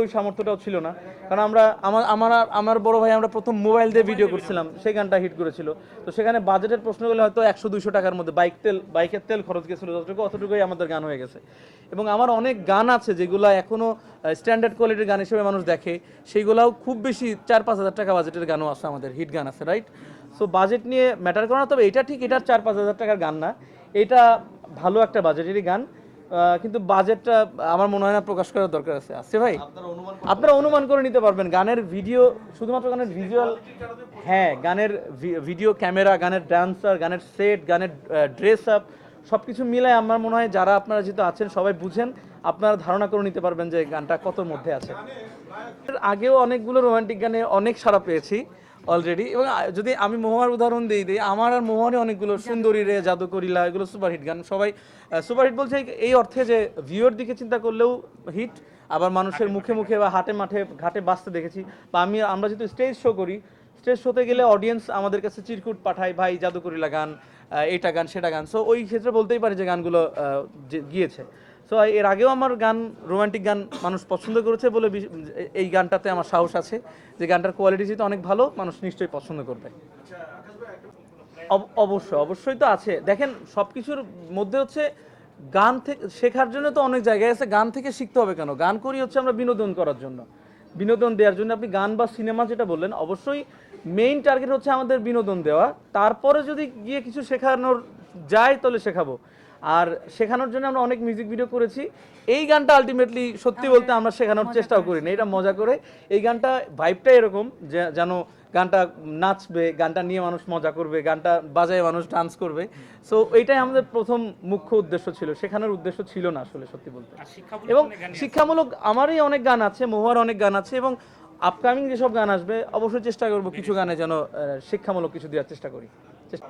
ওই সামর্থ্যটাও ছিল না। কারণ আমরা, আমার আমার আমার বড় ভাই, আমরা প্রথম মোবাইল দিয়ে ভিডিও করছিলাম, সেই গানটা হিট করেছিল। তো সেখানে বাজেটের প্রশ্ন করলে হয়তো একশো দুইশো টাকার মধ্যে, বাইক তেল, বাইকের তেল খরচ গেছিল, যতটুকু, অতটুকুই আমাদের গান হয়ে গেছে। এবং আমার অনেক গান আছে যেগুলো এখনও স্ট্যান্ডার্ড কোয়ালিটির গান হিসেবে মানুষ দেখে। সেইগুলাও খুব বেশি চার পাঁচ হাজার টাকা বাজেটের গানও আছে আমাদের হিট গান আছে রাইট সো বাজেট নিয়ে ম্যাটার করে না, তবে এটা ঠিক, এটার চার পাঁচ হাজার টাকার গান না। এটা ভালো একটা বাজেটেরই গান। কিন্তু বাজেটটা আমার মনে হয় না প্রকাশ করার দরকার আছে। আছে ভাই? আপনারা অনুমান করে নিতে পারবেন। গানের ভিডিও শুধুমাত্র গানের ভিজুয়াল হ্যাঁ গানের ভিডিও ক্যামেরা গানের ডান্সার গানের সেট গানের ড্রেস আপ সব কিছু মিলে আমার মনে হয় যারা আপনারা যেহেতু আছেন সবাই বুঝেন। আপনারা ধারণা করে নিতে পারবেন যে গানটা কতর মধ্যে আছে। এর আগেও অনেকগুলো রোমান্টিক গানে অনেক সাড়া পেয়েছি। অলরেডি এবং যদি আমি মোহমার উদাহরণ দিই দিই আমার আর মোহনে অনেকগুলো সুন্দরী রে জাদুকরিলা এগুলো সুপারহিট গান। সবাই সুপারহিট বলছে এই- এই অর্থে যে ভিউর দিকে চিন্তা করলেও হিট আবার মানুষের মুখে মুখে বা হাটে মাঠে ঘাটে বাঁচতে দেখেছি। বা আমি আমরা যেহেতু স্টেজ শো করি স্টেজ শোতে গেলে অডিয়েন্স আমাদের কাছে চিরকুট পাঠায় ভাই জাদুকরিলা গান এটা গান সেটা গান। সো ওই ক্ষেত্রে বলতেই পারি যে গানগুলো গিয়েছে। সো এর আগেও আমার গান রোমান্টিক গান মানুষ পছন্দ করেছে বলে এই গানটাতে আমার সাহস আছে যে গানটার কোয়ালিটি যেহেতু অনেক ভালো, মানুষ নিশ্চয়ই পছন্দ করবে। অব- অবশ্যই অবশ্যই তো আছে। দেখেন সব কিছুর মধ্যে হচ্ছে গান থেকে শেখার জন্য তো অনেক জায়গায় আছে, গান থেকে শিখতে হবে কেন? গান করি হচ্ছে আমরা বিনোদন করার জন্য। বিনোদন দেওয়ার জন্য আপনি গান বা সিনেমা যেটা বললেন, অবশ্যই মেইন টার্গেট হচ্ছে আমাদের বিনোদন দেওয়া। তারপরে যদি গিয়ে কিছু শেখানোর যায়, তাহলে শেখাবো। আর শেখানোর জন্য আমরা অনেক মিউজিক ভিডিও করেছি। এই গানটা আলটিমেটলি সত্যি বলতে আমরা শেখানোর চেষ্টাও করি না এটা মজা করে। এই গানটা ভাইবটা এরকম যে যেন গানটা নাচবে গানটা নিয়ে মানুষ মজা করবে গানটা বাজায় মানুষ ডান্স করবে। সো এইটাই আমাদের প্রথম মুখ্য উদ্দেশ্য ছিল। শেখানোর উদ্দেশ্য ছিল না আসলে সত্যি বলতে। এবং শিক্ষামূলক আমারই অনেক গান আছে মহুয়ার অনেক গান আছে এবং আপকামিং যেসব গান আসবে অবশ্যই চেষ্টা করব কিছু গানে যেন শিক্ষামূলক কিছু দেওয়ার চেষ্টা করি। চেষ্টা-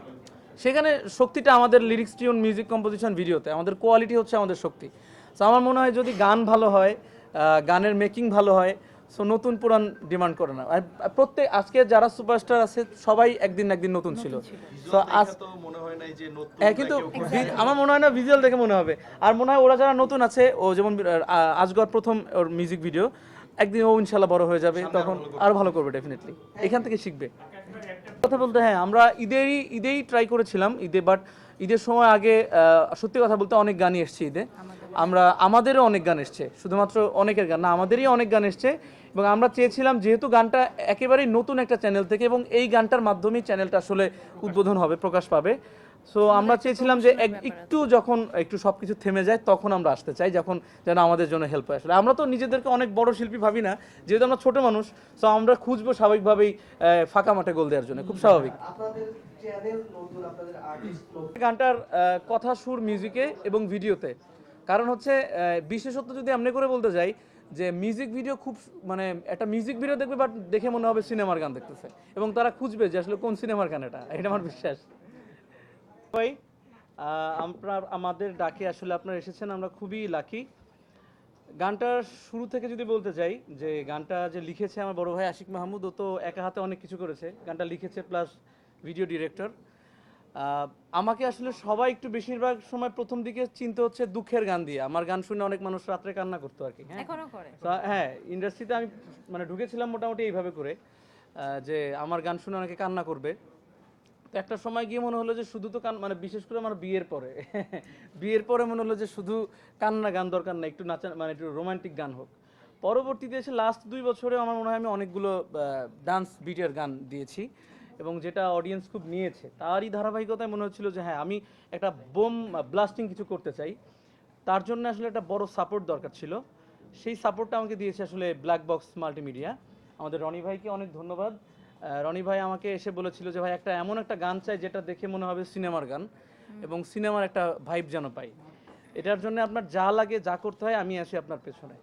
সেখানে শক্তিটা আমাদের লিরিক্স টিউন মিউজিক কম্পোজিশন ভিডিওতে আমাদের কোয়ালিটি হচ্ছে আমাদের শক্তি। সো আমার মনে হয় যদি গান ভালো হয় গানের মেকিং ভালো হয় সো নতুন পুরান ডিমান্ড করে না। আর প্রত্যেক আজকে যারা সুপারস্টার আছে সবাই একদিন একদিন নতুন ছিল। সো আজ তো মনে হয় নাই যে নতুন হ্যাঁ কিন্তু আমার মনে হয় না ভিজুয়াল দেখে মনে হবে। আর মনে হয় ওরা যারা নতুন আছে ও যেমন আজগর প্রথম ওর মিউজিক ভিডিও একদিন ও ইনশাল্লাহ বড় হয়ে যাবে তখন আরও ভালো করবে। ডেফিনেটলি এখান থেকে শিখবে। কথা বলতে হ্যাঁ আমরা ঈদেরই ঈদেই ট্রাই করেছিলাম ঈদে বাট ঈদের সময় আগে সত্যি কথা বলতে অনেক গানই এসছে ঈদে। আমরা আমাদেরও অনেক গান এসছে শুধুমাত্র অনেকের গান না আমাদেরই অনেক গান এসছে এবং আমরা চেয়েছিলাম যেহেতু গানটা একেবারেই নতুন একটা চ্যানেল থেকে এবং এই গানটার মাধ্যমেই চ্যানেলটা আসলে উদ্বোধন হবে প্রকাশ পাবে। সো আমরা চেয়েছিলাম যে একটু যখন একটু সবকিছু থেমে যায় তখন আমরা আসতে চাই যখন যেন আমাদের জন্য হেল্প হয়। আসলে আমরা তো নিজেদেরকে অনেক বড় শিল্পী ভাবি না যেহেতু আমরা ছোট মানুষ সো আমরা খুঁজবো স্বাভাবিকভাবেই ফাঁকা মাঠে গোল দেওয়ার জন্য খুব স্বাভাবিক। আপনাদের চ্যানেল নতুন আপনাদের আর্টিস্ট নতুন গানটার কথা সুর মিউজিকে এবং ভিডিওতে কারণ হচ্ছে আহ, বিশেষত যদি এমনি করে বলতে যাই যে মিউজিক ভিডিও খুব মানে একটা মিউজিক ভিডিও দেখবে বাট দেখে মনে হবে সিনেমার গান দেখতেছে। এবং তারা খুঁজবে যে আসলে কোন সিনেমার গান এটা এটা আমার বিশ্বাস। ভাই আপনার আমাদের ডাকে আসলে আপনারা এসেছেন আমরা খুবই লাকি গানটার শুরু থেকে যদি বলতে চাই যে গানটা যে লিখেছে আমার বড় ভাই আশিক মাহমুদ ও তো একা হাতে অনেক কিছু করেছে। গানটা লিখেছে প্লাস ভিডিও ডিরেক্টর আমাকে আসলে সবাই একটু বেশিরভাগ সময় প্রথম দিকে চিনতে হচ্ছে দুঃখের গান দিয়ে। আমার গান শুনে অনেক মানুষ রাত্রে কান্না করতো আর কি হ্যাঁ? হ্যাঁ ইন্ডাস্ট্রিতে আমি মানে ঢুকেছিলাম মোটামুটি এইভাবে করে যে আমার গান শুনে অনেকে কান্না করবে। তো একটা সময় গিয়ে মনে হলো যে শুধু তো কান মানে বিশেষ করে আমার বিয়ের পরে বিয়ের পরে মনে হলো যে শুধু কান্না গান দরকার না একটু নাচা মানে একটু রোমান্টিক গান হোক। পরবর্তীতে এসে লাস্ট দুই বছরে আমার মনে হয় আমি অনেকগুলো ডান্স বিটের গান দিয়েছি এবং যেটা অডিয়েন্স খুব নিয়েছে। তারই ধারাবাহিকতায় মনে হচ্ছিল যে হ্যাঁ আমি একটা বোম ব্লাস্টিং কিছু করতে চাই। তার জন্য আসলে একটা বড় সাপোর্ট দরকার ছিল। সেই সাপোর্টটা আমাকে দিয়েছে আসলে ব্ল্যাক বক্স মাল্টিমিডিয়া আমাদের রনি ভাইকে অনেক ধন্যবাদ। রনি ভাই আমাকে এসে বলেছিল যে, ভাই, একটা এমন একটা গান চাই যেটা দেখে মনে হবে সিনেমার গান এবং সিনেমার একটা ভাইব যেন পাই। এটার জন্য আপনার যা লাগে, যা করতে হয়, আমি আসি আপনার পেছনে।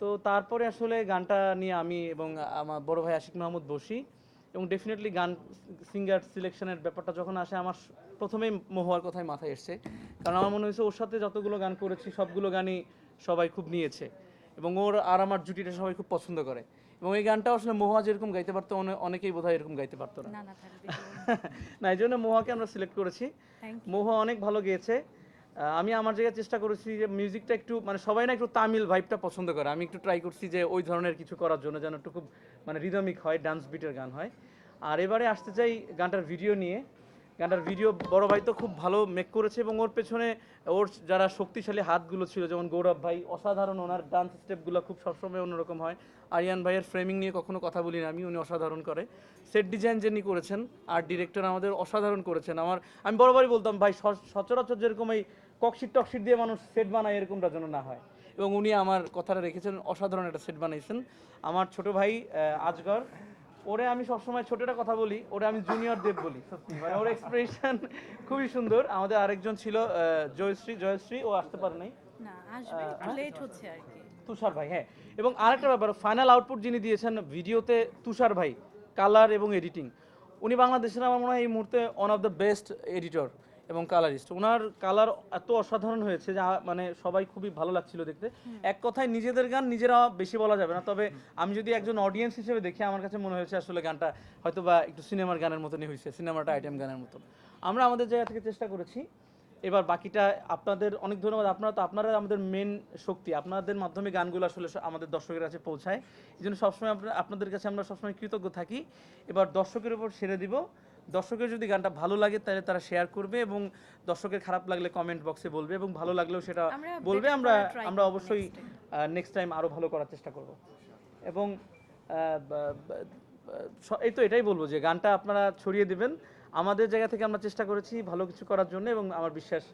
তো তারপরে আসলে গানটা নিয়ে আমি এবং আমার বড় ভাই আশিক মাহমুদ বসি এবং ডেফিনেটলি গান সিঙ্গার সিলেকশনের ব্যাপারটা যখন আসে, আমার প্রথমেই মহুয়ার কথাই মাথায় এসছে। কারণ আমার মনে হয়েছে, ওর সাথে যতগুলো গান করেছি, সবগুলো গানই সবাই খুব নিয়েছে এবং ওর আর আমার জুটিটা সবাই খুব পছন্দ করে। এবং এই গানটা আসলে মহুয়া যেরকম গাইতে পারতো অনে- অনেকেই বোধহয় এরকম গাইতে পারতো না। না এই জন্য মহুয়াকে আমরা সিলেক্ট করেছি। মহুয়া অনেক ভালো গেয়েছে। আমি আমার জায়গায় চেষ্টা করেছি যে মিউজিকটা একটু মানে সবাই না একটু তামিল ভাইবটা পছন্দ করে। আমি একটু ট্রাই করছি যে ওই ধরনের কিছু করার জন্য যেন একটু খুব মানে রিদমিক হয় ডান্স বিটের গান হয়। আর এবারে আসতে চাই গানটার ভিডিও নিয়ে। গানটার ভিডিও বড় ভাই তো খুব ভালো মেক করেছে এবং ওর পেছনে ওর যারা শক্তিশালী হাতগুলো ছিল, যেমন গৌরব ভাই, অসাধারণ ওনার ডান্স স্টেপগুলো খুব সবসময় অন্যরকম হয়। আরিয়ান ভাইয়ের ফ্রেমিং নিয়ে কখনো কথা বলি না, আমি, উনি অসাধারণ করে। সেট ডিজাইন যিনি করেছেন, আর ডিরেক্টর আমাদের অসাধারণ করেছেন। আমার, আমি বরাবরই বলতাম, ভাই সচরাচর যেরকম এই ককশিট টকশিট দিয়ে মানুষ সেট বানায়, এরকমটা যেন না হয়। এবং উনি আমার কথাটা রেখেছেন, অসাধারণ একটা সেট বানাইছেন। আমার ছোট ভাই আজগর ওরে আমি সবসময় ছোটটা কথা বলি ওরে আমি জুনিয়র দেব বলি মানে ওর এক্সপ্রেশন খুবই সুন্দর। আমাদের আরেকজন ছিল জয়শ্রী জয়শ্রী ও আসতে পারে নাই। না আসবে লেট হচ্ছে আর কি। তুষার ভাই হ্যাঁ। এবং আরেকটা ব্যাপার ফাইনাল আউটপুট যিনি দিয়েছেন ভিডিওতে তুষার ভাই কালার এবং এডিটিং উনি বাংলাদেশের আমার মনে হয় এই মুহূর্তে one of the best editor এবং কালারিস্ট। ওনার কালার এত অসাধারণ হয়েছে যা মানে সবাই খুবই ভালো লাগছিল দেখতে। এক কথায় নিজেদের গান নিজেরা বেশি বলা যাবে না তবে আমি যদি একজন অডিয়েন্স হিসেবে দেখি আমার কাছে মনে হয়েছে আসলে গানটা হয়তো বা একটু সিনেমার গানের মতনই হয়েছে সিনেমাটা আইটেম গানের মতন। আমরা আমাদের জায়গা থেকে চেষ্টা করেছি। এবার বাকিটা আপনাদের অনেক ধন্যবাদ। আপনারা তো আপনারা আমাদের মেন শক্তি। আপনাদের মাধ্যমে গানগুলো আসলে আমাদের দর্শকের কাছে পৌঁছায়। এই জন্য সবসময় আপনা- আপনাদের কাছে আমরা সবসময় কৃতজ্ঞ থাকি। এবার দর্শকের উপর ছেড়ে দিব। দর্শকের যদি গানটা ভালো লাগে তাহলে তারা শেয়ার করবে এবং দর্শকের খারাপ লাগলে কমেন্ট বক্সে বলবে এবং ভালো লাগলেও সেটা বলবে। আমরা আমরা অবশ্যই নেক্সট টাইম আরও ভালো করার চেষ্টা করব। এবং এই তো এটাই বলব যে গানটা আপনারা ছড়িয়ে দেবেন। আমাদের জায়গা থেকে আমরা চেষ্টা করেছি ভালো কিছু করার জন্য এবং আমার বিশ্বাস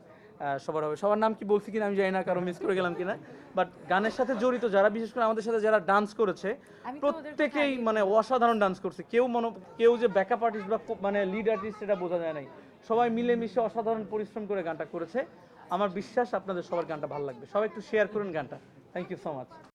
সবার হবে। সবার নাম কি বলছি কিনা আমি জানি না কারও মিস করে গেলাম কিনা। বাট গানের সাথে জড়িত যারা বিশেষ করে আমাদের সাথে যারা ডান্স করেছে প্রত্যেকেই মানে অসাধারণ ডান্স করছে। কেউ মনে কেউ যে ব্যাকআপ আর্টিস্ট বা মানে লিড আর্টিস্ট সেটা বোঝা যায় নাই। সবাই মিলেমিশে অসাধারণ পরিশ্রম করে গানটা করেছে। আমার বিশ্বাস আপনাদের সবার গানটা ভালো লাগবে। সবাই একটু শেয়ার করুন গানটা। Thank you so much